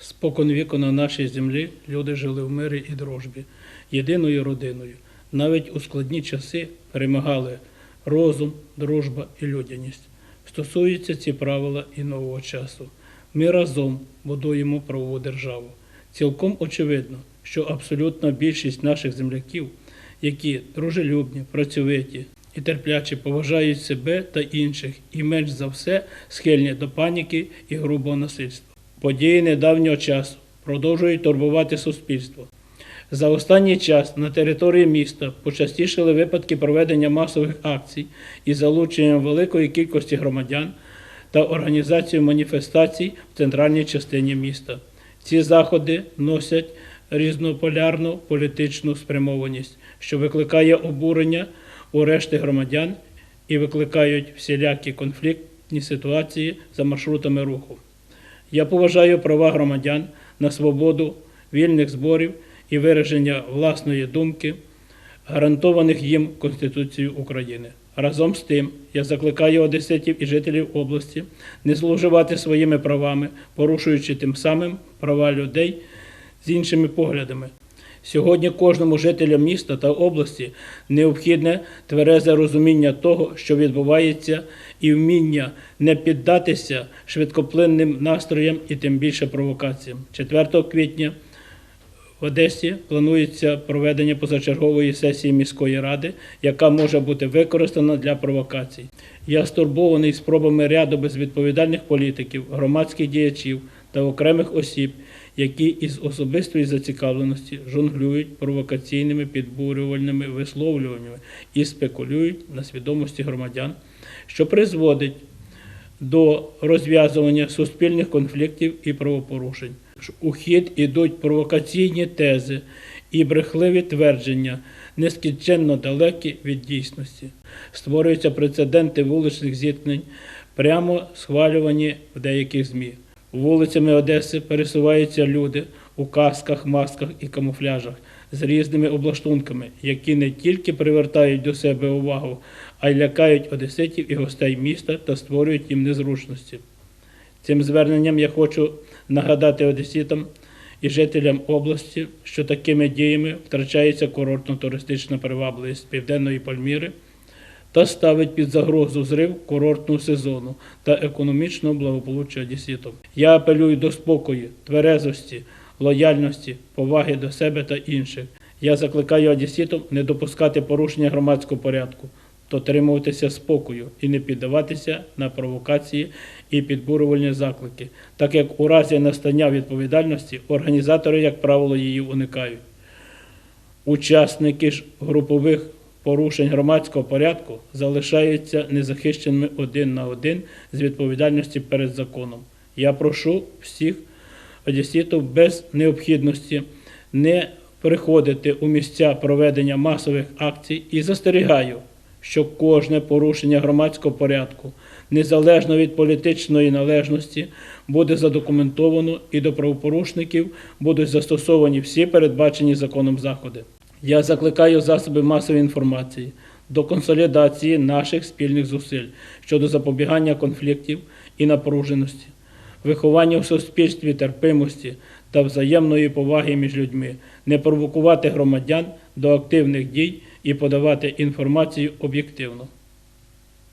Спокон віку на нашій землі люди жили в мирі і дружбі, єдиною родиною. Навіть у складні часи перемагали розум, дружба і людяність. Стосуються ці правила і нового часу. Ми разом будуємо правову державу. Цілком очевидно, що абсолютна більшість наших земляків, які дружелюбні, працьовиті і терпляче поважають себе та інших, і менш за все схильні до паніки і грубого насильства. Події недавнього часу продовжують турбувати суспільство. За останній час на території міста почастішили випадки проведення масових акцій із залученням великої кількості громадян та організацією маніфестацій в центральній частині міста. Ці заходи носять різнополярну політичну спрямованість, що викликає обурення у решти громадян і викликають всілякі конфліктні ситуації за маршрутами руху. Я поважаю права громадян на свободу вільних зборів і вираження власної думки, гарантованих їм Конституцією України. Разом з тим, я закликаю одеситів і жителів області не зловживати своїми правами, порушуючи тим самим права людей з іншими поглядами. Сьогодні кожному жителю міста та області необхідне тверезе розуміння того, що відбувається, і вміння не піддатися швидкоплинним настроям і тим більше провокаціям. 4 квітня в Одесі планується проведення позачергової сесії міської ради, яка може бути використана для провокацій. Я стурбований спробами ряду безвідповідальних політиків, громадських діячів та окремих осіб, які із особистої зацікавленості жонглюють провокаційними підбурювальними висловлюваннями і спекулюють на свідомості громадян, що призводить до розв'язування суспільних конфліктів і правопорушень. У хід ідуть провокаційні тези і брехливі твердження, нескінченно далекі від дійсності. Створюються прецеденти вуличних зіткнень, прямо схвалювані в деяких ЗМІ. Вулицями Одеси пересуваються люди у касках, масках і камуфляжах з різними облаштунками, які не тільки привертають до себе увагу, а й лякають одеситів і гостей міста та створюють їм незручності. Цим зверненням я хочу нагадати одеситам і жителям області, що такими діями втрачається курортно-туристична привабливість південної Пальміри та ставить під загрозу зрив курортного сезону та економічного благополуччя одеситів. Я апелюю до спокою, тверезості, лояльності, поваги до себе та інших. Я закликаю одеситів не допускати порушення громадського порядку, дотримуватися спокою і не піддаватися на провокації і підбурювальні заклики, так як у разі настання відповідальності організатори, як правило, її уникають. Учасники ж групових порушень громадського порядку залишаються незахищеними один на один з відповідальності перед законом. Я прошу всіх одеситів без необхідності не приходити у місця проведення масових акцій і застерігаю, що кожне порушення громадського порядку, незалежно від політичної належності, буде задокументовано і до правопорушників будуть застосовані всі передбачені законом заходи. Я закликаю засоби масової інформації до консолідації наших спільних зусиль щодо запобігання конфліктів і напруженості, виховання в суспільстві терпимості та взаємної поваги між людьми, не провокувати громадян до активних дій і подавати інформацію об'єктивно.